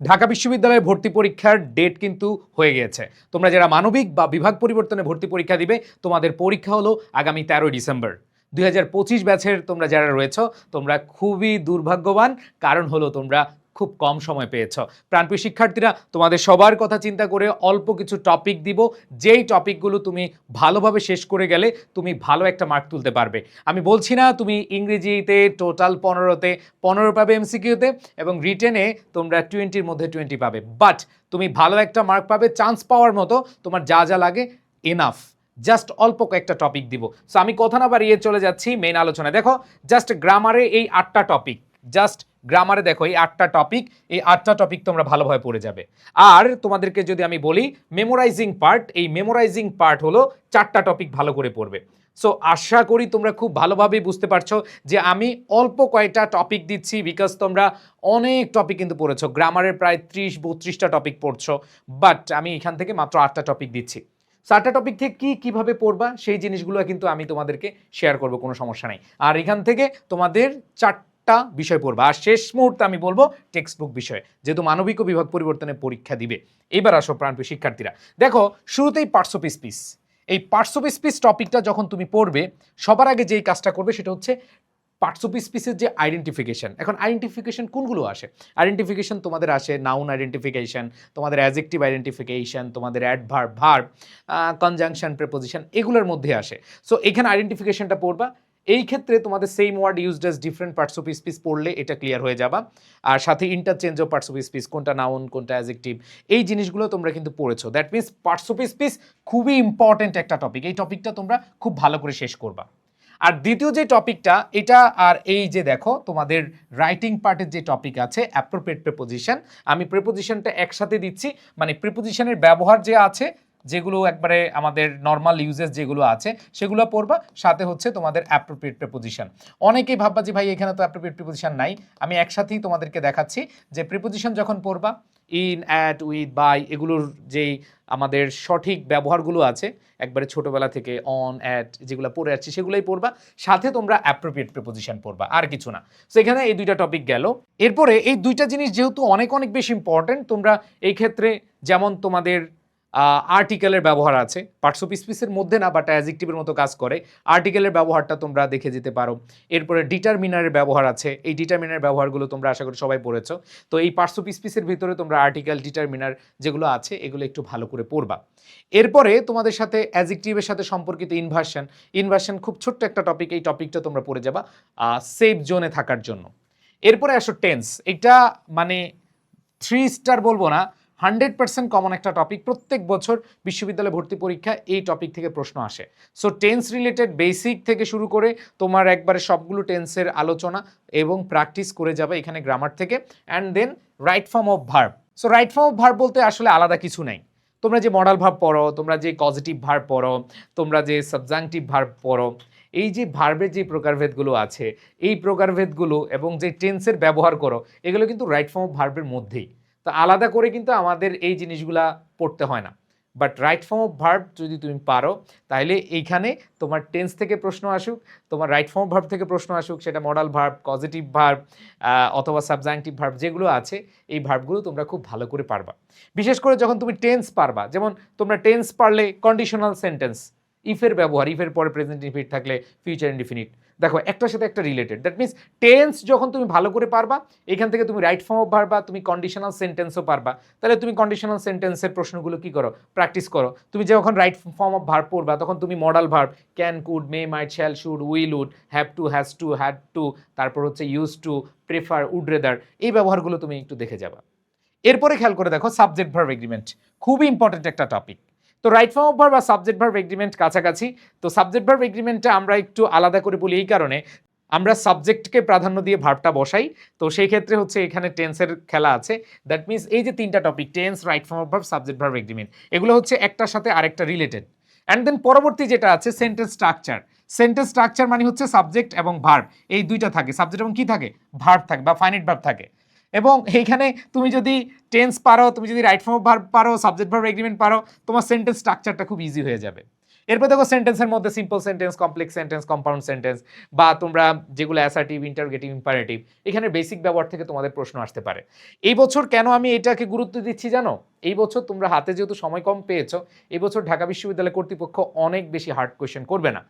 ঢাকা বিশ্ববিদ্যালয়ে ভর্তি পরীক্ষার ডেট কিন্তু হয়ে গিয়েছে। তোমরা যারা মানবিক বা বিভাগ পরিবর্তনে ভর্তি পরীক্ষা দিবে, তোমাদের পরীক্ষা হলো আগামী তেরোই ডিসেম্বর। দুই হাজার পঁচিশ ব্যাচের তোমরা যারা রয়েছ, তোমরা খুবই দুর্ভাগ্যবান। কারণ হলো তোমরা খুব কম সময় পেয়েছ। প্রাণপ্রিয় শিক্ষার্থীরা, তোমাদের সবার কথা চিন্তা করে অল্প কিছু টপিক দিব। যেই টপিকগুলো তুমি ভালোভাবে শেষ করে গেলে তুমি ভালো একটা মার্ক তুলতে পারবে। আমি বলছি না তুমি ইংরেজিতে টোটাল পনেরোতে, পনেরো পাবে এমসিকিউতে এবং রিটেনে তোমরা টোয়েন্টির মধ্যে টোয়েন্টি পাবে। বাট তুমি ভালো একটা মার্ক পাবে চান্স পাওয়ার মতো তোমার যা যা লাগে এনাফ জাস্ট অল্প কয়েকটা টপিক দিব। সো আমি কথা না বাড়িয়ে চলে যাচ্ছি মেন আলোচনায়। দেখো জাস্ট গ্রামারে এই আটটা টপিক জাস্ট গ্রামারে দেখো, এই আটটা টপিক এই আটটা টপিক তোমরা ভালোভাবে পড়ে যাবে। আর তোমাদেরকে যদি আমি বলি মেমোরাইজিং পার্ট এই মেমোরাইজিং পার্ট হলো চারটা টপিক ভালো করে পড়বে। সো আশা করি তোমরা খুব ভালোভাবেই বুঝতে পারছ যে আমি অল্প কয়েকটা টপিক দিচ্ছি বিকজ তোমরা অনেক টপিক কিন্তু পড়েছো। গ্রামারের প্রায় ত্রিশ, বত্রিশটা টপিক পড়ছো বাট আমি এখান থেকে মাত্র আটটা টপিক দিচ্ছি। চারটা টপিক থেকে কি কীভাবে পড়বা, সেই জিনিসগুলো কিন্তু আমি তোমাদেরকে শেয়ার করব, কোনো সমস্যা নেই। আর এখান থেকে তোমাদের চারটা বিষয় পড়বা। আর শেষ মুহূর্তে আমি বলব টেক্সট বুক বিষয়ে, যেহেতু মানবিক ও বিভাগ পরিবর্তনে পরীক্ষা দিবে। এবার আসো প্রাণপ্রিয় শিক্ষার্থীরা। দেখো, শুরুতেই পার্টস অফ স্পিচ এই পার্টস অফ স্পিচ টপিকটা যখন তুমি পড়বে, সবার আগে যেই কাজটা করবে সেটা হচ্ছে পার্টস অফ স্পিচের যে আইডেন্টিফিকেশন এখন আইডেন্টিফিকেশন কোনগুলো আসে? আইডেন্টিফিকেশন তোমাদের আসে নাউন আইডেন্টিফিকেশন তোমাদের অ্যাজেক্টিভ আইডেন্টিফিকেশন তোমাদের অ্যাডভার্ব ভার্ব কনজাংশন প্রেপোজিশন এগুলোর মধ্যে আসে। সো এখানে আইডেন্টিফিকেশনটা পড়বা এই ক্ষেত্রে তোমাদের same word used as different parts of speech পড়লে এটা ক্লিয়ার হয়ে যাবা। আর সাথে interchange of parts of speech কোনটা নাউন কোনটা অ্যাজেক্টিভ এই জিনিসগুলো তোমরা কিন্তু পড়েছো। That means parts of speech খুবই ইম্পর্টেন্ট একটা টপিক এই টপিকটা তোমরা খুব ভালো করে শেষ করবা। আর দ্বিতীয় যে টপিকটা এটা আর এই যে দেখো, তোমাদের রাইটিং পার্টের যে টপিক আছে অ্যাপ্রোপ্রিয়েট প্রেপোজিশন আমি প্রেপোজিশনটা একসাথে দিচ্ছি। মানে প্রেপোজিশনের ব্যবহার যে আছে যেগুলো একবারে আমাদের নর্মাল ইউজেস যেগুলো আছে, সেগুলো পড়বা সাথে হচ্ছে তোমাদের অ্যাপ্রোপ্রিয়েট প্রেপোজিশন অনেকেই ভাববা যে ভাই, এখানে তো অ্যাপ্রোপ্রিয়েট প্রেপোজিশন নাই। আমি একসাথেই তোমাদেরকে দেখাচ্ছি যে প্রিপোজিশন যখন পড়বা ইন অ্যাট উইথ বাই এগুলোর যেই আমাদের সঠিক ব্যবহারগুলো আছে, একবারে ছোটোবেলা থেকে অন অ্যাট যেগুলো পড়ে আসছি, সেগুলোই পড়বা সাথে তোমরা অ্যাপ্রোপ্রিয়েট প্রেপোজিশন পড়বা আর কিছু না। সো এখানে এই দুইটা টপিক গেল। এরপরে এই দুইটা জিনিস যেহেতু অনেক অনেক বেশি ইম্পর্ট্যান্ট তোমরা এই ক্ষেত্রে যেমন তোমাদের আর্টিকেলের ব্যবহার আছে। পার্টস অফ স্পিসের মধ্যে না বাট অ্যাজেক্টিভের মতো কাজ করে। আর্টিকেলের ব্যবহারটা তোমরা দেখে যেতে পারো। এরপরে ডিটারমিনারের ব্যবহার আছে। এই ডিটারমিনার ব্যবহারগুলো তোমরা আশা করি সবাই পড়েছো। তো এই পার্টস অফ স্পিসের ভিতরে তোমরা আর্টিকেল ডিটারমিনার যেগুলো আছে, এগুলো একটু ভালো করে পড়বা। এরপরে তোমাদের সাথে অ্যাজেক্টিভের সাথে সম্পর্কিত ইনভার্সন ইনভার্সন খুব ছোট্ট একটা টপিক এই টপিকটা তোমরা পড়ে যাবা সেফ জোনে থাকার জন্য। এরপরে আসো টেন্স এটা মানে থ্রি স্টার বলব না হান্ড্রেড পার্সেন্ট কমন একটা টপিক প্রত্যেক বছর বিশ্ববিদ্যালয় ভর্তি পরীক্ষা এই টপিক থেকে প্রশ্ন আসে। সো টেন্স রিলেটেড বেসিক থেকে শুরু করে তোমার একবারে সবগুলো টেন্সের আলোচনা এবং প্র্যাকটিস করে যাবে এখানে গ্রামার থেকে। And then right form of verb so right form of verb বলতে আসলে আলাদা কিছু নেই। তোমরা যে মডাল ভার্ব পড়ো, তোমরা যে পজিটিভ ভার্ব পড়ো, তোমরা যে সাবজাংটিভ ভার্ব পড়ো, এই যে ভার্বের যে প্রকারভেদগুলো আছে, এই প্রকারভেদগুলো এবং যে টেন্সের ব্যবহার করো, এগুলো কিন্তু রাইট ফর্ম অফ ভার্বের মধ্যেই। তো আলাদা করে কিন্তু আমাদের এই জিনিসগুলা পড়তে হয় না। But right form of verb যদি তুমি পারো তাহলে এইখানে তোমার টেন্স থেকে প্রশ্ন আসুক, তোমার রাইট ফর্ম ভার্ব থেকে প্রশ্ন আসুক, সেটা মডাল ভার্ব পজিটিভ ভার্ব অথবা সাবজাংটিভ ভার্ব যেগুলো আছে, এই ভার্বগুলো তোমরা খুব ভালো করে পারবা। বিশেষ করে যখন তুমি টেন্স পারবা, যেমন তোমরা টেন্স পারলে কন্ডিশনাল সেন্টেন্স ইফের ব্যবহার ইফের পরে প্রেজেন্ট ইনফিনিট থাকলে ফিউচার ইনডিফিনিট দেখো, একটার সাথে একটা রিলেটেড দ্যাট মিনস টেন্স যখন তুমি ভালো করে পারবা, এখান থেকে তুমি রাইট ফর্ম পারবা, তুমি কন্ডিশনাল সেন্টেন্সও পারবা। তাহলে তুমি কন্ডিশনাল সেন্টেন্সের প্রশ্নগুলো কি করো? প্র্যাকটিস করো। তুমি যখন রাইট ফর্ম অফ ভার্ব পড়বা, তখন তুমি modal verb can could may might shall should will would have to has to had to তারপর হচ্ছে use to prefer would rather এই ব্যবহারগুলো তুমি একটু দেখে যাবা। এরপরে খেয়াল করে দেখো সাবজেক্ট ভার্ব এগ্রিমেন্ট খুবই ইম্পর্টেন্ট একটা টপিক তো রাইট ফর্ম অফ বা সাবজেক্ট ভার্ব এগ্রিমেন্ট কাছাকাছি। তো সাবজেক্ট ভার্ব এগ্রিমেন্টটা আমরা একটু আলাদা করে বলি এই কারণে, আমরা সাবজেক্টকে প্রাধান্য দিয়ে ভার্বটা বসাই। তো সেই ক্ষেত্রে হচ্ছে এখানে টেন্সের খেলা আছে। দ্যাট মিনস এই যে তিনটা topic tense right form of verb subject verb agreement এগুলো হচ্ছে একটার সাথে আরেকটা রিলেটেড অ্যান্ড দেন পরবর্তী যেটা আছে সেন্টেন্স স্ট্রাকচার সেন্টেন্স স্ট্রাকচার মানে হচ্ছে সাবজেক্ট এবং ভার্ব এই দুইটা থাকে। সাবজেক্ট এবং কি থাকে? ভার্ব থাকে বা ফাইনিট ভার্ব থাকে। এবং এইখানে তুমি যদি টেন্স পারো, তুমি যদি রাইট ফর্ম ভার্ব পারো সাবজেক্ট ভার্ব এগ্রিমেন্ট পারো, তোমার সেন্টেন্স স্ট্রাকচারটা খুব ইজি হয়ে যাবে। এরপর দেখো সেন্টেন্সের মধ্যে simple sentence complex sentence compound sentence বা তোমরা যেগুলো অ্যাসার্টিভ ইন্টারগেটিভ ইম্পারেটিভ এখানে বেসিক ব্যবহার থেকে তোমাদের প্রশ্ন আসতে পারে। এই বছর কেন আমি এটাকে গুরুত্ব দিচ্ছি জানো? এই বছর তোমরা হাতে যেহেতু সময় কম পেয়েছ, এই বছর ঢাকা বিশ্ববিদ্যালয় কর্তৃপক্ষ অনেক বেশি হার্ড কোয়েশ্চেন করবে না।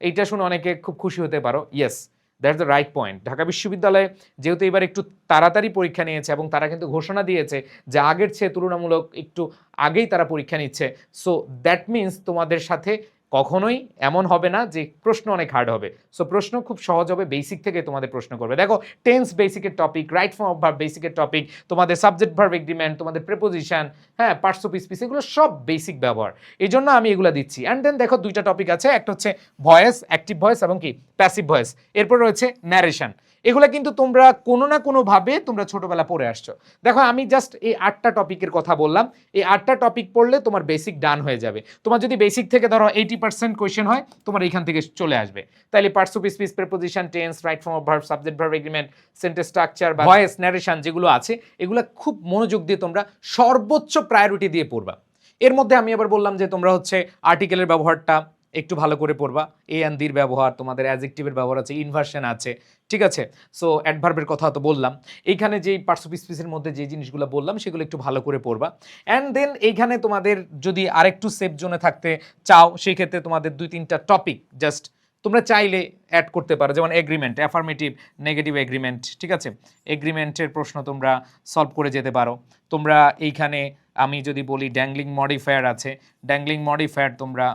এইটা শুনে অনেকে খুব খুশি হতে পারো yes that's the right point Dhaka বিশ্ববিদ্যালয়ে যেহেতু এবার একটু তাড়াতাড়ি পরীক্ষা নিয়েছে এবং তারা কিন্তু ঘোষণা দিয়েছে যে আগের চেয়ে তুলনামূলক একটু আগেই তারা পরীক্ষা নিচ্ছে। সো দ্যাট মিন্স তোমাদের সাথে কখনোই এমন হবে না যে প্রশ্ন অনেক হার্ড হবে। সো প্রশ্ন খুব সহজ হবে বেসিক থেকে তোমাদের প্রশ্ন করবে। দেখো tense বেসিকের topic right form of verb বেসিকের topic তোমাদের সাবজেক্ট ভার্ব এগ্রিমেন্ট তোমাদের প্রেপোজিশন হ্যাঁ পার্টস অফ স্পিচ এগুলো সব বেসিক ব্যবহার। এই জন্য আমি এগুলো দিচ্ছি। অ্যান্ড দেন দেখো, দুইটা টপিক আছে, একটা হচ্ছে ভয়েস অ্যাক্টিভ ভয়েস এবং কি? প্যাসিভ ভয়েস এরপর রয়েছে ন্যারেশন এগুলো কিন্তু তোমরা কোনো না কোনোভাবে তোমরা ছোটবেলা পড়ে আসছো। দেখো, আমি জাস্ট এই আটটা টপিকের কথা বললাম। এই আটটা টপিক পড়লে তোমার বেসিক ডান হয়ে যাবে। তোমার যদি বেসিক থেকে ধরো এইটি পার্সেন্ট কোয়েশ্চেন হয়, তোমার এইখান থেকে চলে আসবে। তাহলে parts of speech preposition tense right form of subject verb agreement sentence structure বা ভয়েস ন্যারেশন যেগুলো আছে, এগুলো খুব মনোযোগ দিয়ে তোমরা সর্বোচ্চ প্রায়োরিটি দিয়ে পড়বা। এর মধ্যে আমি আবার বললাম যে তোমরা হচ্ছে আর্টিকেলের ব্যবহারটা একটু ভালো করে পড়বা। এ অ্যান্ড দির ব্যবহার, তোমাদের অ্যাজেক্টিভের ব্যবহার আছে ইনভার্সন আছে, ঠিক আছে? সো অ্যাডভার্বের কথা তো বললাম। এইখানে যেই পার্টস অফ স্পিচের মধ্যে যে জিনিসগুলো বললাম, সেগুলো একটু ভালো করে পড়বা। অ্যান্ড দেন এইখানে তোমাদের যদি আরেকটু সেফ জোনে থাকতে চাও, সেই ক্ষেত্রে তোমাদের দুই তিনটা টপিক জাস্ট তোমরা চাইলে অ্যাড করতে পারো। যেমন এগ্রিমেন্ট অ্যাফার্মেটিভ নেগেটিভ এগ্রিমেন্ট ঠিক আছে? এগ্রিমেন্টের প্রশ্ন তোমরা সলভ করে যেতে পারো। তোমরা এইখানে আমি যদি বলি ড্যাংলিং মডিফায়ার আছে। ড্যাংলিং মডিফায়ার তোমরা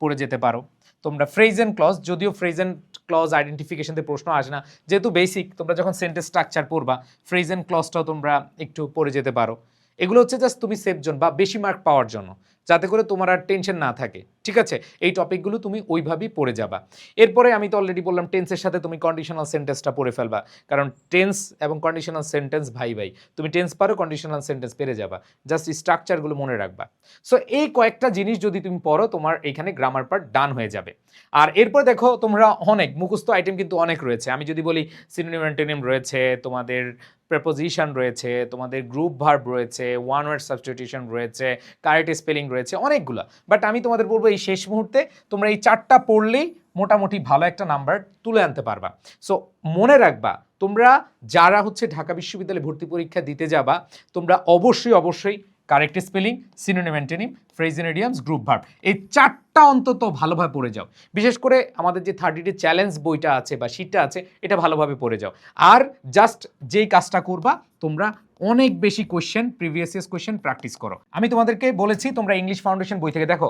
পড়ে যেতে পারো। তোমরা ফ্রেজেন ক্লজ যদিও ফ্রেজেন ক্লজ আইডেন্টিফিকেশনতে প্রশ্ন আসে না, যেহেতু বেসিক তোমরা যখন সেন্টেন্স স্ট্রাকচার পড়বা ফ্রেজেন ক্লজটাও তোমরা একটু পড়ে যেতে পারো। এগুলো হচ্ছে জাস্ট তুমি সেফ জোন বা বেশি মার্ক পাওয়ার জন্য। যাতে করে তোমার আর টেনশন না থাকে, ঠিক আছে? এই টপিকগুলো তুমি ওইভাবেই পড়ে যাবা। এরপরে আমি তো অলরেডি বললাম টেন্সের সাথে তুমি কন্ডিশনাল সেন্টেন্সটা পড়ে ফেলবা। কারণ টেন্স এবং কন্ডিশনাল সেন্টেন্স ভাই ভাই, তুমি টেন্স পারো কন্ডিশনাল সেন্টেন্স পেরে যাবা। জাস্ট স্ট্রাকচারগুলো মনে রাখবা। সো এই কয়েকটা জিনিস যদি তুমি পড়ো, তোমার এখানে গ্রামার পার্ট ডান হয়ে যাবে। আর এরপর দেখো, তোমরা অনেক, মুখস্থ আইটেম কিন্তু অনেক রয়েছে। আমি যদি বলি সিনোনিম রয়েছে, তোমাদের প্রেপোজিশন রয়েছে, তোমাদের গ্রুপ ভার্ব রয়েছে ওয়ান ওয়ার্ড সাবস্টিটিউশন রয়েছে কারেক্ট স্পেলিং রয়েছে অনেকগুলো। বাট আমি তোমাদের বলব এই শেষ মুহূর্তে তোমরা এই চারটা পড়লেই মোটামুটি ভালো একটা নাম্বার তুলে আনতে পারবা। সো মনে রাখবা, তোমরা যারা হচ্ছে ঢাকা বিশ্ববিদ্যালয়ে ভর্তি পরীক্ষা দিতে যাবা, তোমরা অবশ্যই অবশ্যই correct spelling synonym antonym phrases and idioms group verb এই চারটা অন্তত ভালোভাবে পড়ে যাও। বিশেষ করে আমাদের যে থার্টি ডে চ্যালেঞ্জ বইটা আছে বা শিটটা আছে, এটা ভালোভাবে পড়ে যাও। আর জাস্ট যেই কাজটা করবা, তোমরা অনেক বেশি question previous years question practice করো। আমি তোমাদেরকে বলেছি, তোমরা ইংলিশ ফাউন্ডেশন বই থেকে দেখো,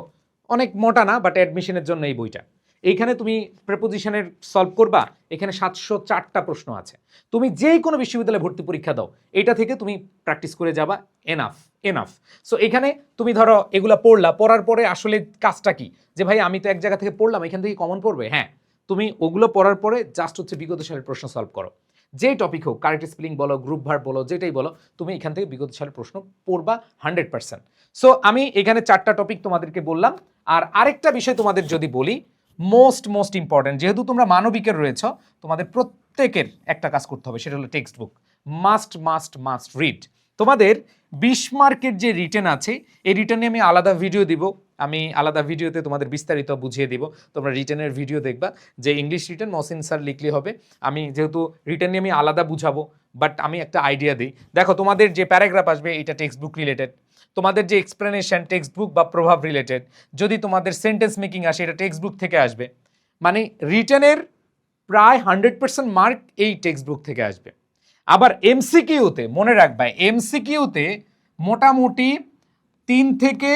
অনেক মোটা না বাট অ্যাডমিশনের জন্য এই বইটা। এইখানে তুমি প্রেপোজিশনের সলভ করবা, এখানে সাতশো চারটা প্রশ্ন আছে। তুমি যেই কোনো বিশ্ববিদ্যালয়ে ভর্তি পরীক্ষা দাও এটা থেকে তুমি প্র্যাকটিস করে যাবা এনাফ এনাফ সো এখানে তুমি ধরো, এগুলা পড়লা, পড়ার পরে আসলে কাজটা কি? যে ভাই, আমি তো এক জায়গা থেকে পড়লাম, এখান থেকে কমন পড়বে? হ্যাঁ। তুমি ওগুলো পড়ার পরে জাস্ট হচ্ছে বিগত সালের প্রশ্ন সলভ করো। যেই টপিক হোক কারেক্ট স্পেলিং বলো গ্রুপ ভার বলো, যেটাই বলো, তুমি এখান থেকে বিগত সালের প্রশ্ন পড়বা হান্ড্রেড পার্সেন্ট সো আমি এখানে চারটা টপিক তোমাদেরকে বললাম। আর আরেকটা বিষয় তোমাদের যদি বলি মোস্ট মোস্ট ইম্পর্ট্যান্ট যেহেতু তোমরা মানবিকের রয়েছ, তোমাদের প্রত্যেকের একটা কাজ করতে হবে, সেটা হলো textbook must must must read তোমাদের বিশ মার্কের যে রিটার্ন আছে, এই রিটার্নে আমি আলাদা ভিডিও দিব। আমি আলাদা ভিডিওতে তোমাদের বিস্তারিত বুঝিয়ে দিব। তোমরা রিটেনের ভিডিও দেখবা, যে ইংলিশ রিটার্ন মসিন স্যার লিখলে হবে। আমি যেহেতু রিটার্ন নিয়ে আমি আলাদা বুঝাবো বাট আমি একটা আইডিয়া দিই। দেখো, তোমাদের যে প্যারাগ্রাফ আসবে, এটা টেক্সট বুক রিলেটেড তোমাদের যে এক্সপ্লেনেশন টেক্সট বুক বা প্রভাব রিলেটেড যদি তোমাদের সেন্টেন্স মেকিং আসে, এটা টেক্সট বুক থেকে আসবে। মানে রিটার্নের প্রায় হান্ড্রেড পার্সেন্ট মার্ক এই টেক্সট বুক থেকে আসবে। আবার এমসিকিউতে মনে রাখবা এমসিকিউতে মোটামুটি তিন থেকে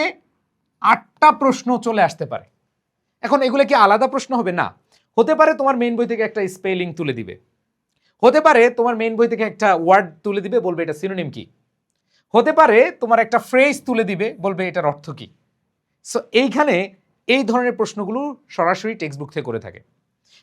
আটটা প্রশ্ন চলে আসতে পারে। এখন এগুলো কি আলাদা প্রশ্ন হবে? না। হতে পারে তোমার মেইন বই থেকে একটা স্পেলিং তুলে দিবে। হতে পারে তোমার মেইন বই থেকে একটা ওয়ার্ড তুলে দিবে, বলবে এটা সিনোনিম কি? হতে পারে তোমার একটা ফ্রেজ তুলে দিবে, বলবে এটার অর্থ কি? সো এইখানে এই ধরনের প্রশ্নগুলো সরাসরি টেক্সট বুক থেকে করে থাকে।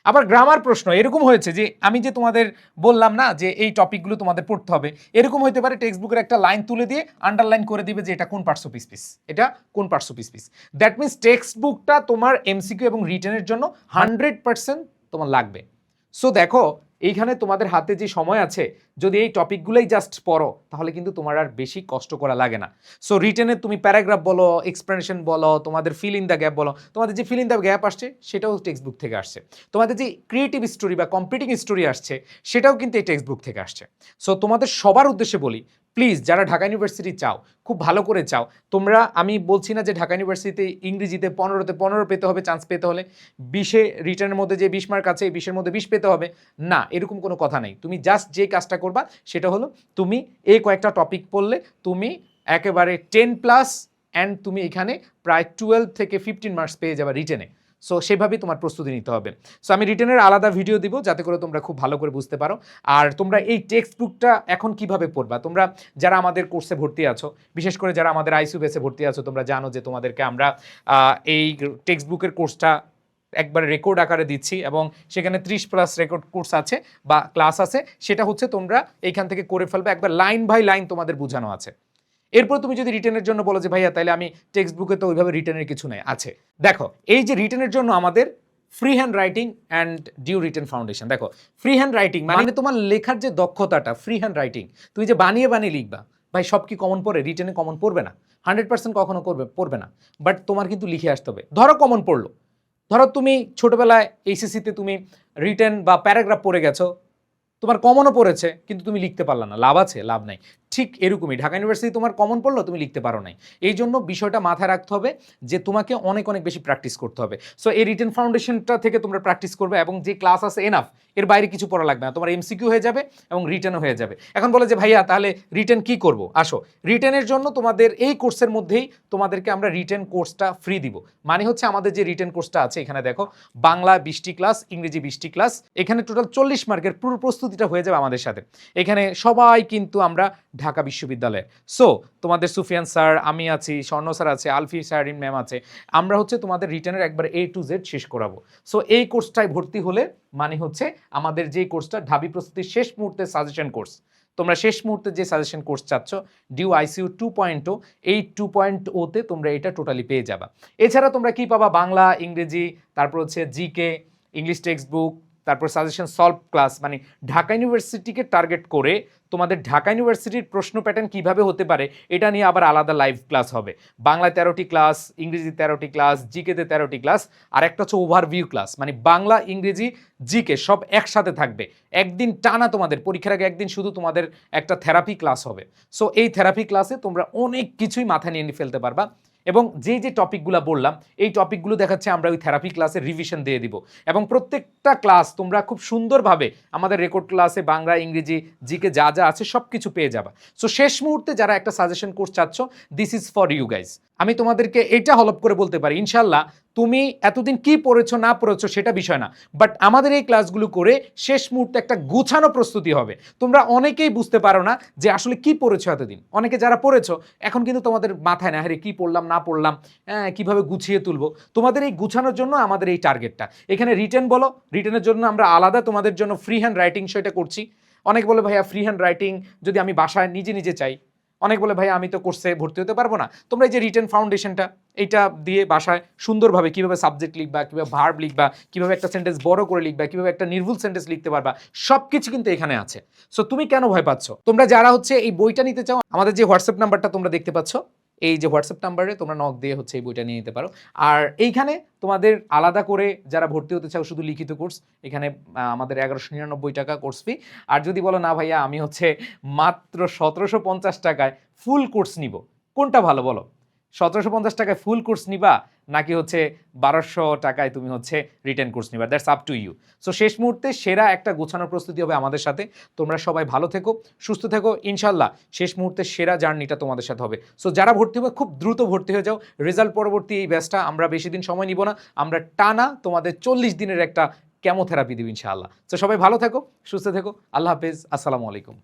আবার গ্রামার প্রশ্ন, এরকম হয়েছে যে আমি যে তোমাদের বললাম না যে এই টপিকগুলো তোমাদের পড়তে হবে, এরকম হতে পারে টেক্সট বুকের একটা লাইন তুলে দিয়ে আন্ডারলাইন করে দিবে যে এটা কোন পার্টস অফ স্পিচ এটা কোন parts of speech that means text বুকটা তোমার এমসিকিউ এবং রিটার্নের জন্য হান্ড্রেড পার্সেন্ট তোমার লাগবে। সো দেখো এইখানে তোমাদের হাতে যে সময় আছে, যদি এই টপিকগুলোই জাস্ট পড়ো, তাহলে কিন্তু তোমার আর বেশি কষ্ট করা লাগে না। সো রিটেনে তুমি প্যারাগ্রাফ বলো এক্সপ্লেনেশন বলো, তোমাদের ফিল ইন দ্য গ্যাপ বলো, তোমাদের যে ফিল ইন দ্য গ্যাপ আসছে, সেটাও টেক্সট বুক থেকে আসছে। তোমাদের যে ক্রিয়েটিভ স্টোরি বা কম্পিটিং স্টোরি আসছে, সেটাও কিন্তু এই টেক্সট বুক থেকে আসছে। সো তোমাদের সবার উদ্দেশ্যে বলি প্লিজ যারা ঢাকা ইউনিভার্সিটি চাও, খুব ভালো করে চাও। তোমরা, আমি বলছি না যে ঢাকা ইউনিভার্সিটিতে ইংরেজিতে পনেরোতে পনেরো পেতে হবে চান্স পেতে হলে। বিশে রিটার্নের মধ্যে যে বিশ মার্ক আছে, এই বিশের মধ্যে বিশ পেতে হবে। না, এরকম কোনো কথা নেই। তুমি জাস্ট যে কাজটা করবা, সেটা হলো তুমি এই কয়েকটা টপিক পড়লে, তুমি একেবারে টেন প্লাস অ্যান্ড তুমি এখানে প্রায় টুয়েলভ থেকে ফিফটিন মার্কস পেয়ে যাবে রিটেনে সো সেভাবেই তোমার প্রস্তুতি নিতে হবে। সো আমি রিটেনের আলাদা ভিডিও দিব যাতে করে তোমরা খুব ভালো করে বুঝতে পারো। আর তোমরা এই টেক্সট বুকটা এখন কীভাবে পড়বা? তোমরা যারা আমাদের কোর্সে ভর্তি আছো, বিশেষ করে যারা আমাদের আইসিউ বেসে ভর্তি আছো, তোমরা জানো যে তোমাদেরকে আমরা এই টেক্সট বুকের কোর্সটা একবার রেকর্ড আকারে দিচ্ছি এবং সেখানে ত্রিশ প্লাস রেকর্ড কোর্স আছে বা ক্লাস আছে। সেটা হচ্ছে তোমরা এইখান থেকে করে ফেলবে। একবার লাইন বাই লাইন তোমাদের বোঝানো আছে। এরপর তুমি যদি রিটার্নের জন্য বলো যে ভাইয়া তাহলে আমি টেক্সট বুকে তো ওইভাবে রিটার্নের কিছু নেই। আছে। দেখো এই যে রিটার্নের জন্য আমাদের free hand writing and DU written foundation দেখো ফ্রি হ্যান্ড রাইটিং মানে তোমার লেখার যে দক্ষতাটা ফ্রি হ্যান্ড রাইটিং তুমি যে বানিয়ে বানিয়ে লিখবা ভাই সব কি কমন পড়ে? রিটেনে কমন পড়বে না। হান্ড্রেড পার্সেন্ট কখনো করবে পড়বে না। বাট তোমার কিন্তু লিখে আসতে হবে। ধরো কমন পড়ল। ধরো তুমি ছোটবেলায় এইচএসসিতে তুমি রিটেন বা প্যারাগ্রাফ পড়ে গেছো। তোমার কমনও পড়েছে, কিন্তু তুমি লিখতে পারলা না। লাভ আছে, লাভ নাই। ঠিক এরকমই, ঢাকা ইউনিভার্সিটি তোমার কমন পড়ল, তুমি লিখতে পারো নাই। এই জন্য বিষয়টা মাথায় রাখতে হবে যে তোমাকে অনেক অনেক বেশি প্র্যাকটিস করতে হবে। সো এই রিটেন ফাউন্ডেশনটা থেকে তোমরা প্র্যাকটিস করবে এবং যে ক্লাস আছে এনাফ এর বাইরে কিছু পড়া লাগবে না। তোমার এমসিকিউ হয়ে যাবে এবং রিটার্নও হয়ে যাবে। এখন বলে যে, ভাইয়া, তাহলে রিটার্ন কি করব? আসো। রিটার্নের জন্য তোমাদের এই কোর্সের মধ্যেই তোমাদেরকে আমরা রিটার্ন কোর্সটা ফ্রি দিব। মানে হচ্ছে আমাদের যে রিটার্ন কোর্সটা আছে, এখানে দেখো, বাংলা বিশটি ক্লাস ইংরেজি বিশটি ক্লাস এখানে টোটাল চল্লিশ মার্কের পুরো প্রস্তুতিটা হয়ে যাবে আমাদের সাথে। এখানে সবাই কিন্তু আমরা ঢাকা বিশ্ববিদ্যালয়ের। সো তোমাদের সুফিয়ান স্যার, আমি আছি, স্বর্ণ স্যার আছে, আলফি স্যারিন ম্যাম আছে। আমরা হচ্ছে তোমাদের রিটার্নের একবার এ টু জেড শেষ করাবো। সো এই কোর্সটায় ভর্তি হলে মানে হচ্ছে আমাদের যে কোর্সটা ঢাবি প্রস্তুতির শেষ মুহূর্তে সাজেশন কোর্স তোমরা শেষ মুহূর্তে যে সাজেশন কোর্স চাচ্ছ DU ICU two point O এই টু পয়েন্ট ওতে তোমরা এটা টোটালি পেয়ে যাবা। এছাড়া তোমরা কি পাবা? বাংলা, ইংরেজি, তারপর হচ্ছে জিকে ইংলিশ টেক্সট বুক তারপর সাজেশন সলভ ক্লাস মানে ঢাকা ইউনিভার্সিটিকে টার্গেট করে তোমাদের ঢাকা ইউনিভার্সিটির প্রশ্ন প্যাটার্ন কীভাবে হতে পারে, এটা নিয়ে আবার আলাদা লাইভ ক্লাস হবে। বাংলা তেরোটি ক্লাস ইংরেজি তেরোটি ক্লাস জিকেতে তেরোটি ক্লাস আর একটা হচ্ছে ওভারভিউ ক্লাস মানে বাংলা, ইংরেজি, জিকে সব একসাথে থাকবে। একদিন টানা তোমাদের, পরীক্ষার আগে একদিন শুধু তোমাদের একটা থেরাপি ক্লাস হবে। সো এই থেরাপি ক্লাসে তোমরা অনেক কিছুই মাথায় নিয়ে ফেলতে পারবা। এবং যে যে টপিকগুলো বললাম, এই টপিকগুলো দেখাচ্ছে আমরা ওই থেরাপি ক্লাসে রিভিশন দিয়ে দিব। এবং প্রত্যেকটা ক্লাস তোমরা খুব সুন্দরভাবে আমাদের রেকর্ড ক্লাসে বাংলা, ইংরেজি জিকে যা যা আছে সব কিছু পেয়ে যাবা। সো শেষ মুহূর্তে যারা একটা সাজেশন কোর্স চাচ্ছ this is for you guys আমি তোমাদেরকে এটা হলপ করে বলতে পারি ইনশাল্লাহ তুমি এতদিন কি পড়েছো না পড়েছো সেটা বিষয় না। বাট আমাদের এই ক্লাসগুলো করে শেষ মুহূর্তে একটা গুছানো প্রস্তুতি হবে। তোমরা অনেকেই বুঝতে পারো না যে আসলে কি পড়েছো এতদিন। অনেকে যারা পড়েছো এখন কিন্তু তোমাদের মাথায় না হ্যাঁ কি পড়লাম না পড়লাম হ্যাঁ, কীভাবে গুছিয়ে তুলবো? তোমাদের এই গুছানোর জন্য আমাদের এই টার্গেটটা এখানে রিটেন বলো রিটেনের জন্য আমরা আলাদা তোমাদের জন্য ফ্রি হ্যান্ড রাইটিং সেটা করছি। অনেক বলে ভাইয়া ফ্রি হ্যান্ড রাইটিং যদি আমি বাসায় নিজে নিজে চাই অনেক বলে, ভাই, আমি তো কোর্সে ভর্তি হতে পারব না। তোমরা এই যে রিটেন ফাউন্ডেশনটা এটা দিয়ে বাসায় সুন্দরভাবে কীভাবে সাবজেক্ট লিখবা, কীভাবে ভার্ব লিখবা, কীভাবে একটা সেন্টেন্স বড় করে লিখবা, কীভাবে একটা নির্ভুল সেন্টেন্স লিখতে পারবা সব কিছু কিন্তু এখানে আছে। সো তুমি কেন ভয় পাচ্ছ? তোমরা যারা হচ্ছে এই বইটা নিতে চাও, আমাদের যে হোয়াটসঅ্যাপ নাম্বারটা তোমরা দেখতে পাচ্ছ এই যে হোয়াটসঅ্যাপ নাম্বারে তোমরা নক দিয়ে হচ্ছে এই বইটা নিয়ে নিতে পারো। আর এইখানে তোমাদের আলাদা করে যারা ভর্তি হতে চাও শুধু লিখিত কোর্স এখানে আমাদের এগারোশো নিরানব্বই টাকা কোর্স ফি আর যদি বলো, না ভাইয়া, আমি হচ্ছে মাত্র সতেরোশো পঞ্চাশ টাকায় ফুল কোর্স নিব। কোনটা ভালো বলো? সতেরোশো পঞ্চাশ টাকায় ফুল কোর্স নিবা, নাকি হচ্ছে বারোশো টাকায় তুমি হচ্ছে রিটার্ন কোর্স নিবা? That's up to you so শেষ মুহূর্তে সেরা একটা গোছানোর প্রস্তুতি হবে আমাদের সাথে। তোমরা সবাই ভালো থেকো, সুস্থ থেকো ইনশাল্লাহ শেষ মুহূর্তে সেরা জার্নিটা তোমাদের সাথে হবে। সো যারা ভর্তি হবে, খুব দ্রুত ভর্তি হয়ে যাও। রেজাল্ট পরবর্তী এই ব্যাচটা আমরা বেশি দিন সময় নিব না। আমরা টানা তোমাদের চল্লিশ দিনের একটা কেমোথেরাপি দিব ইনশাআল্লাহ। তো সবাই ভালো থেকো, সুস্থ থেকো। আল্লাহ হাফেজ। আসসালামু আলাইকুম।